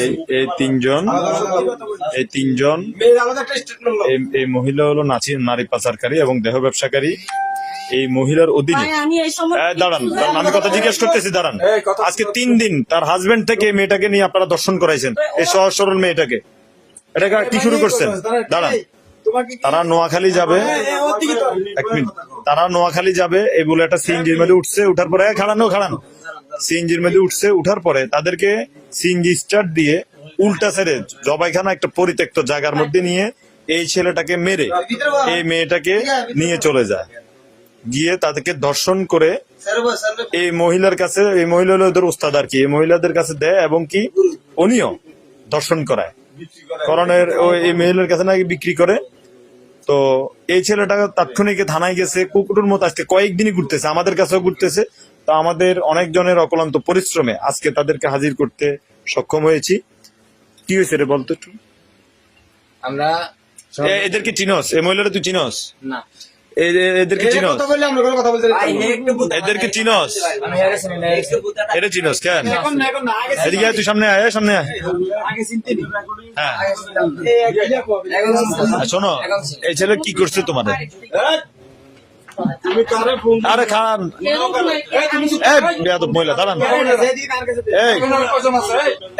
এই এই তিনজন এই তিনজন এই এই মহিলা হলো নাচি নারী পাচারকারী এবং দেহ ব্যবসাকারী। এই মহিলার অধীনে ভাই আমি এই সময় এই দাঁড়ান আমি কথা জিজ্ঞেস করতেছি দাঁড়ান। আজকে তিন দিন তার হাজবেন্ড থেকে মেয়েটাকে নিয়ে আপনারা দর্শন করাইছেন। এই সহজ সরল মেয়েটাকে। এটাকে কি শুরু করছেন? দাঁড়ান তারা নোয়াখালী যাবে। দিকে তো। এক মিনিট। তারা নোয়াখালী যাবে এই বলে একটা সিএনজির মধ্যে উঠছে উঠার পরে এই, খাড়ানো খাড়ানো। সিএনজির মধ্যে উঠছে উঠার পরে তাদেরকে সিএনজি স্টার্ট দিয়ে উল্টা ছেড়ে জবাইখানা একটা পরিত্যক্ত জায়গার মধ্যে নিয়ে এই ছেলেটাকে মেরে এই মেয়েটাকে নিয়ে চলে যায়। গিয়ে তাদেরকে দর্শন করে এই মহিলার কাছে এই মহিলা হলো ওদের উস্তাদ আর কি এই মহিলাদের কাছে দেয় এবং কি উনিও দর্শন করায়। করণের ওই এই মহিলার কাছে নাকি বিক্রি করে তো এই ছেলেটা তাৎক্ষণিক থানায় গেছে কুকুরের মতো আজকে কয়েকদিনই ঘুরতেছে আমাদের কাছেও ঘুরতেছে। তো আমাদের অনেকজনের অকলান্ত অক্লান্ত পরিশ্রমে আজকে তাদেরকে হাজির করতে সক্ষম হয়েছি। কি হয়েছে রে বলতো একটু? আমরা এদেরকে চিনস? এই মহিলারা তুই চিনস? না। এদেরকে চিনস। এদেরকে চিনস এটা চিনস কেন এখন না এখন না আগে এদিকে আয়, তুই সামনে আয় সামনে আয় আগে চিনতে নি হ্যাঁ ইয়া শোনো এই ছেলে কি করছে তোমাদের এই, তুমি কারে ফোন আরে খান মহিলা দাঁড়ান।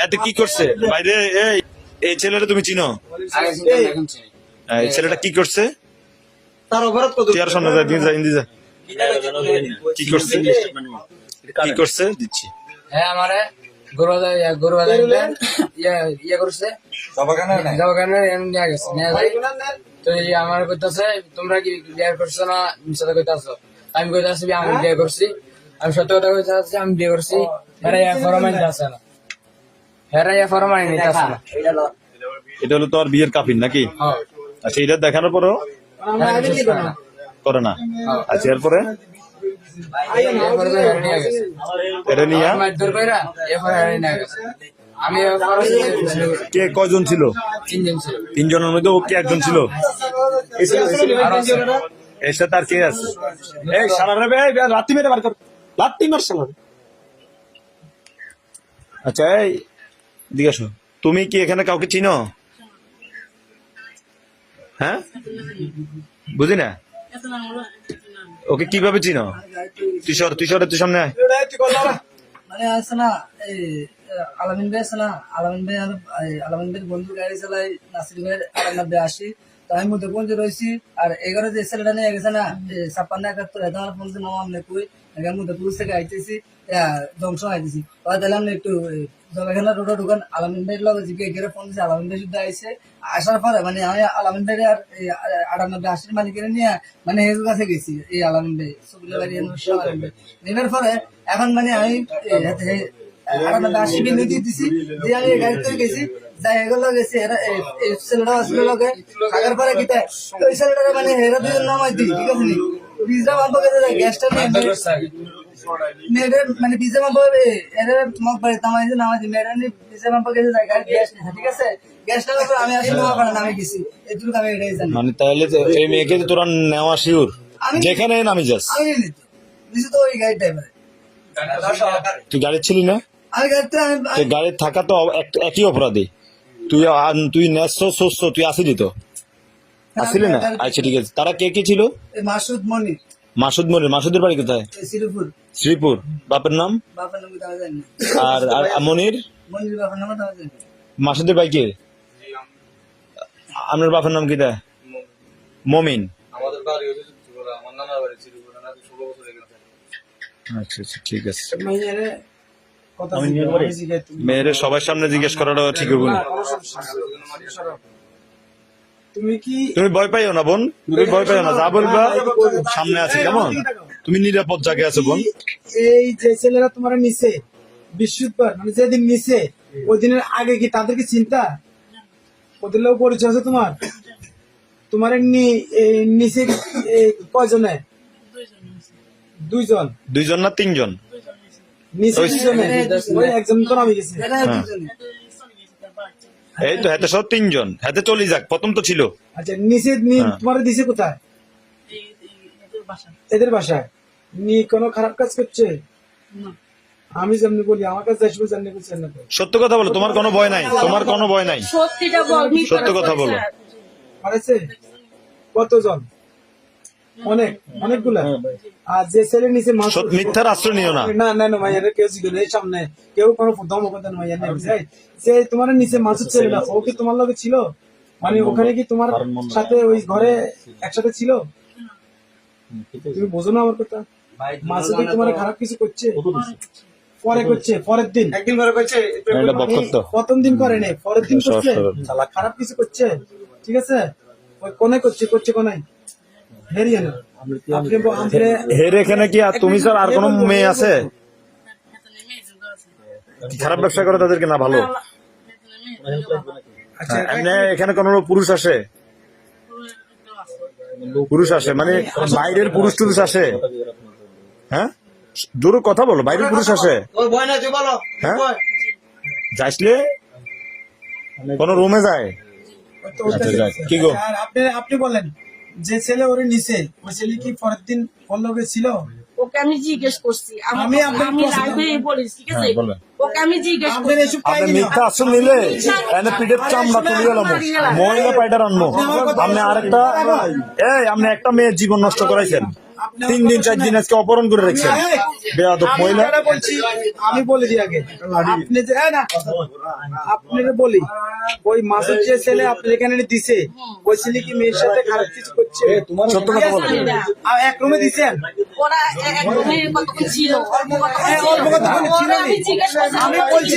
এতে কি করছে বাইরে এই এই ছেলেটা তুমি চিনো হ্যাঁ, এই ছেলেটা কি করছে তার অপরাধ কত? চেয়ার সামনে যায় দিন যায় যা। কি করছে? কি করছে? দিচ্ছি। হ্যাঁ আমারে গরু বাজার ইয়া, ইয়া ইয়া করছে। জবাখানে নিয়ে গেছে নিয়ে যাই। তো আমার কইতাছে তোমরা কি বিয়ে করছ না? মিশাতে কইতাছো? আমি কইতাছি আমি বিয়ে করছি। আমি সত্য কথা কইতাছি আমি বিয়ে করছি। হেরা ইয়া আছে না। হেরা ইয়া নিতে আসে না। এটা হলো তোর বিয়ের কাপিন নাকি? হ্যাঁ। আচ্ছা এটা দেখানোর পরেও করে না। আচ্ছা এরপরে? কে কয়জন ছিল? তিনজন ছিল। তিনজনের মধ্যে ও কে একজন ছিল? আরও আছে। এর সাথে আর কে আছে? এই সারা রে বে, বে, মেরে বার কর। লাত্তি মার সালা আচ্ছা এই দিকে তুমি কি এখানে কাউকে চিনো? হ্যাঁ? বুঝি না ওকে কীভাবে চিনো? তুই সর তুই সর তুই সামনে ভাই মানে আছে না আলামিন ভাই আছে আলামিন ভাই আলামিন ভাইয়ের বন্ধু গাড়ি চালায়, নাসির ভাইয়ের, আলামিন ভাই আসি। তো আমি মধ্যে রয়েছি আর এগারো যে ছেলেটা নিয়ে গেছে না ছাপ্পান্ন, একাত্তর আমার ফোন মামা আমি কই এখান মধ্যে পুলিশ থেকে আইতেছি ধ্বংস আইতেছি ওরা আমি একটু জগাখানা রোডে ঢুকান, আলামিন লগে জিজ্ঞে গেলে ফোন দিয়েছে আলামিন শুদ্ধ আইসে আসার পরে মানে আমি আলামিন ভাই আর আটানব্বই আশির মালিকের নিয়ে মানে এর কাছে গেছি, এই আলামিন ভাই বাড়ি নেবার পরে এখন মানে আমি আটানব্বই আশি বিল দিয়ে দিছি দিয়ে আমি গাড়িতে গেছি যাই এগুলো গেছি এরা এই এই ছেলেটা আসলে লগে থাকার পরে কিতা ওই ছেলেটারে মানে হেরা দুজন নামাই দিই ঠিক আছে নি? পিজা মাম্পা গেছে গ্যাসটা মেয়েদের মানে পিজা মাম্পা এরা তোমার বাড়ি তামাইছে নামাই দিই। মেয়েরা পিজা মাম্পা গেছে গাড়ি গ্যাস ঠিক আছে? গ্যাসটা আমি আসলে নেওয়া নামে গেছি। এটুকু আমি এটাই জানি। মানে তাহলে এই মেয়েকে তোরা নেওয়া শিওর? যেখানে নামি যাস। আমি নিয়ে তো ওই গাড়ি ড্রাইভার তুই গাড়ি ছিলি না? আমি গাড়িতে আমি এই গাড়ির থাকা তো একই অপরাধী। তুই তুই ন্যাস্য শস্য তুই আসিলি তো? আসিলি না? আচ্ছা ঠিক আছে। তারা কে কে ছিল? মাসুদ মনি। মাসুদ মনির মাসুদের বাড়ি কোথায়? শ্রীপুর। শ্রীপুর। বাপের নাম? আর আর মনির। মাসুদের ভাই কে? আপনার বাপের নাম কি দেয় মমিন। আমাদের বাড়ি আমার নানার বাড়ি। আচ্ছা আচ্ছা ঠিক আছে। মেয়ের সবার সামনে জিজ্ঞেস করাটা ঠিক হবে না। তুমি কি তুমি ভয় পাইও না বোন? তুমি ভয় পাইও না যা বলবা সামনে আছে কেমন? তুমি নিরাপদ জায়গায় আছো বোন। এই যে ছেলেরা তোমার নিচে বৃহস্পতিবার মানে যেদিন নিচে ওই দিনের আগে কি তাদের কি চিন্তা? ওদের লোক পরিচয় আছে তোমার? তোমার নিচে কয়জনে? দুইজন। দুইজন না তিনজন? এই তো হাতে সব তিনজন। হাতে চলে যাক প্রথম তো ছিল। আচ্ছা নিচে হ্যাঁ। তোমার দিছে কোথায়? এদের বাসায়। নি কোনো খারাপ কাজ করছে? আমি যেমনি বলি আমার কাছে আসবে জানি কিছু না সত্য কথা বলো তোমার কোনো ভয় নাই তোমার কোনো ভয় নাই। সত্যিটা বল সত্য কথা বলো। পারেছে? কতজন? অনেক অনেকগুলা। আর যে ছেলে নিচে মাছ মিথ্যার আশ্রয় নিও না। না না না ভাইয়া কেউ এই সামনে কেউ কোনো না ভাইয়া বুঝাই যে তোমার নিচে মাসুদ ছেলেটা ও কি তোমার লগে ছিল? মানে ওখানে কি তোমার সাথে ওই ঘরে একসাথে ছিল? তুমি বোঝো না আমার কথা। মাসুদ কি তোমার খারাপ কিছু করছে? পরে করছে পরের দিন। একদিন ধরে করছে। প্রথম দিন করে নেই পরের দিন করছে। খারাপ কিছু করছে ঠিক আছে? ওই কোনে করছে করছে কোনায়? হের এখানে কি আর তুমি স্যার আর কোনো মেয়ে আছে? খারাপ ব্যবসা করে তাদেরকে না ভালো? আচ্ছা এখানে কোনো পুরুষ আসে? পুরুষ আসে মানে বাইরের পুরুষ টুরুষ আসে? হ্যাঁ? জোরে কথা বলো বাইরের পুরুষ আসে? ওর ভয় নাই তুই বলো। হ্যাঁ? যাইসলে? কোন রুমে যায়? আচ্ছা। কি গো? আপনি আপনি বলেন। যে ছেলে ওরে নিচে ওই ছেলে কি পরের দিন পল্লবে ছিল? ওকে আমি জিজ্ঞেস করছি। আমি লাইভে ঠিক আছে? হ্যাঁ, ওকে আমি জিজ্ঞেস করছি। এসব আপনি কাহিনী না। মিথ্যা আসল নিলে এনে পিঠের চামড়া তুলে গেলাম। মহিলা পাইটার আনব। আপনি আরেকটা এই আপনি একটা মেয়ের জীবন নষ্ট করাইছেন। তিন দিন চার দিন আজকে অপহরণ করে রেখেছেন। বেয়াদব আমি মহিলা। বলছি আমি বলে দিই আগে। আপনি যে এই না আপনার বলি ওই মাসুদ যে ছেলে আপনি এখানে দিছে ওই ছেলে কি মেয়ের সাথে খারাপ কিছু করছে? সত্য কথা আর এক রুমে দিছেন? হ্যাঁ, আমি বলছি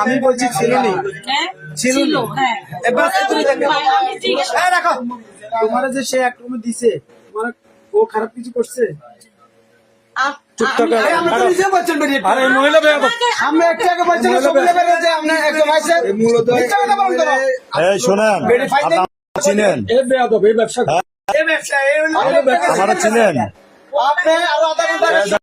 আমি বলছি ছিল নি হ্যাঁ ছিল হ্যাঁ। এবার রাখো তোমার যে সে এক রুমে দিছে তোমার ও খারাপ কিছু করছে? চিনেন এই ব্যবসা এই ব্যবসা এই হলো- আমারা চিনেন।